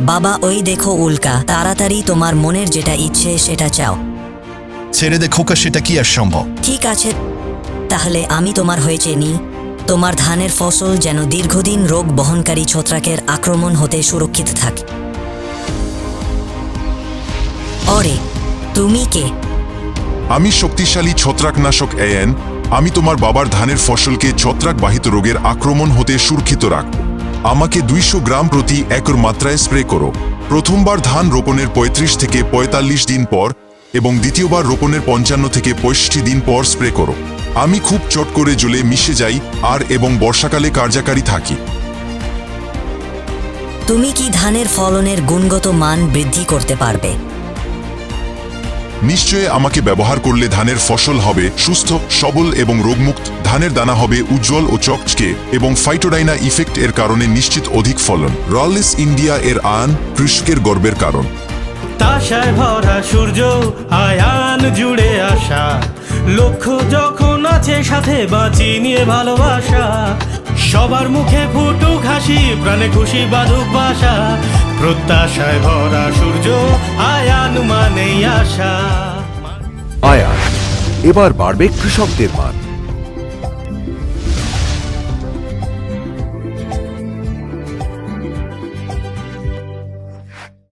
বাবা ওই দেখো উল্কা তাড়াতাড়ি তোমার মনের যেটা ইচ্ছে সেটা চাও। ছেড়ে দে খোকা সেটা কি আর সম্ভব? ঠিক আছে তাহলে আমি তোমার হয়ে চেনি। তোমার ধানের ফসল যেন দীর্ঘদিন রোগ বহনকারী ছত্রাকের আক্রমণ হতে সুরক্ষিত থাকে। অরে তুমি কে? আমি শক্তিশালী ছত্রাকনাশক এএন আমি তোমার বাবার ধানের ফসলকে ছত্রাকবাহিত রোগের আক্রমণ হতে সুরক্ষিত রাখব আমাকে দুইশো গ্রাম প্রতি একর মাত্রায় স্প্রে করো। প্রথমবার ধান রোপণের ৩৫ থেকে ৪৫ দিন পর এবং দ্বিতীয়বার রোপণের পঞ্চান্ন থেকে পঁয়ষট্টি দিন পর স্প্রে করো। আমি খুব চট করে জলে মিশে যাই আর এবং বর্ষাকালে কার্যকারী থাকি। তুমি কি ধানের ফলনের গুণগত মান বৃদ্ধি করতে পারবে? নিশ্চয় আমাকে ব্যবহার করলে ধানের ফসল হবে সুস্থ, সবল এবং রোগমুক্ত। ধানের দানা হবে উজ্জ্বল ও চকচকে এবং ফাইটোডাইনা ইফেক্ট এর কারণে নিশ্চিত অধিক ফলন। রলিস ইন্ডিয়া এর আন কৃষকের গর্বের কারণ। তাসায় ভরা সূর্য, আয়ান জুড়ে আসা। লক্ষ্য যখন আছে সাথে বাঁচি নিয়ে ভালোবাসা। সবার মুখে ফুটুক হাসি, প্রাণে খুশি বাঁধুক বাসা। প্রত্যাশায় ভরা সূর্য আয়ান মানে আশা। আয়ান এবার বাড়বে কৃষকদের মান।